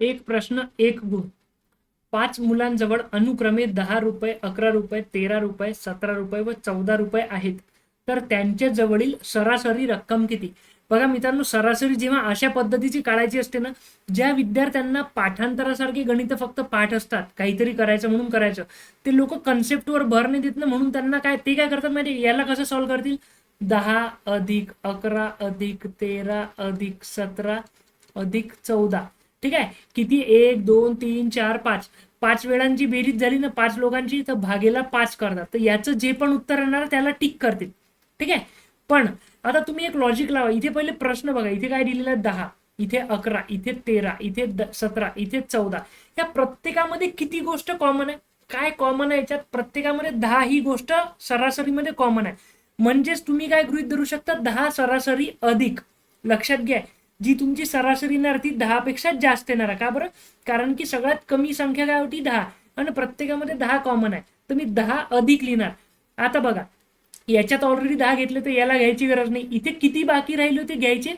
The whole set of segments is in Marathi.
एक प्रश्न एक गुण पाच मुलांजवळ अनुक्रमे दहा रुपये अकरा रुपये तेरा रुपये सतरा रुपये व चौदा रुपये आहेत. तर त्यांच्या जवळील सरासरी रक्कम किती? बघा मित्रांनो सरासरी जेव्हा अशा पद्धतीची काढायची असते ना ज्या विद्यार्थ्यांना पाठांतरासारखे गणित फक्त पाठ असतात काहीतरी करायचं म्हणून करायचं ते लोक कन्सेप्टवर भर नाही देत ना म्हणून त्यांना काय ते काय करतात माहिती याला कसं सॉल्व्ह करतील? दहा अधिक अकरा अधिक तेरा अधिक सतरा अधिक चौदा. ठीक आहे? किती? एक दोन तीन चार पाच. पाच वेळांची बेरीज झाली ना पाच लोकांची तर भागेला पाच करतात. तर याचं जे पण उत्तर येणार त्याला टिक करतील. ठीक आहे? पण आता तुम्ही एक लॉजिक लावा. इथे पहिले प्रश्न बघा. इथे काय दिलेला दहा. इथे अकरा. इथे तेरा. इथे सतरा. इथे चौदा. या प्रत्येकामध्ये किती गोष्ट कॉमन आहे? काय कॉमन आहे याच्यात? प्रत्येकामध्ये दहा ही गोष्ट सरासरीमध्ये कॉमन आहे. म्हणजेच तुम्ही काय गृहित धरू शकता? दहा सरासरी अधिक. लक्षात घ्या. जी तुमची सरासरी येणार ती दहा पेक्षा जास्त येणार का बरं? कारण की सगळ्यात कमी संख्या काय होती? दहा. आणि प्रत्येकामध्ये दहा कॉमन आहे. तर मी दहा अधिक लिहिणार. आता बघा याच्यात ऑलरेडी दहा घेतले तर याला घ्यायची गरज नाही. इथे किती बाकी राहिले होते? घ्यायचे.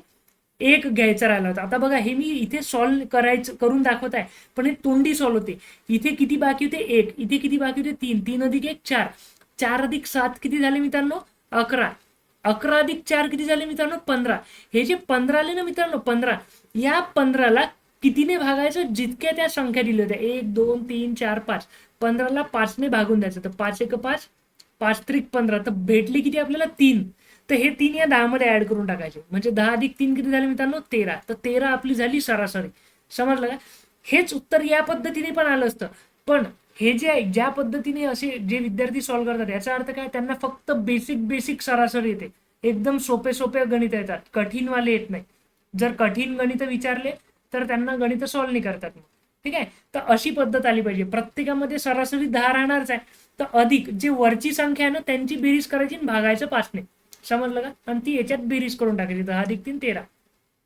एक घ्यायचा राहिला होता. आता बघा हे मी इथे सॉल्व करायचं करून दाखवत आहे. पण हे तोंडी सॉल्व होते. इथे किती बाकी होते? एक. इथे किती बाकी होते? तीन. तीन अधिक एक चार. चार अधिक सात किती झाले मित्रांनो? अकरा. अकरा अधिक चार किती झाले मित्रांनो? पंधरा. हे जे पंधरा आले ना मित्रांनो पंधरा. या पंधराला कितीने भागायचं? जितक्या त्या संख्या दिल्या होत्या. एक दोन तीन चार पाच. पंधराला पाचने भागून द्यायचं. तर पाच एक पाच पाच त्रिक पंधरा. तर भेटले किती आपल्याला? तीन. तर हे तीन या दहा मध्ये ऍड करून टाकायचे. म्हणजे दहा अधिक तीन किती झाले मित्रांनो? तेरा. तर तेरा आपली झाली सरासरी. समजलं का? हेच उत्तर या पद्धतीने पण आलं असतं. पण हे जे आहे ज्या पद्धतीने असे जे विद्यार्थी सॉल्व्ह करतात याचा अर्थ काय? त्यांना फक्त बेसिक बेसिक सरासरी येते. एकदम सोपे सोपे गणित येतात. कठीणवाले येत नाही. जर कठीण गणित विचारले तर त्यांना गणित सॉल्व्ह नाही करतात ठीक आहे? तर अशी पद्धत आली पाहिजे. प्रत्येकामध्ये सरासरी दहा राहणारच आहे. तर अधिक जे वरची संख्या आहे ना त्यांची बेरीज करायची आणि भागायचं पाचने. समजलं का? आणि ती याच्यात बेरीज करून टाकायची. दहा अधिक तीन तेरा.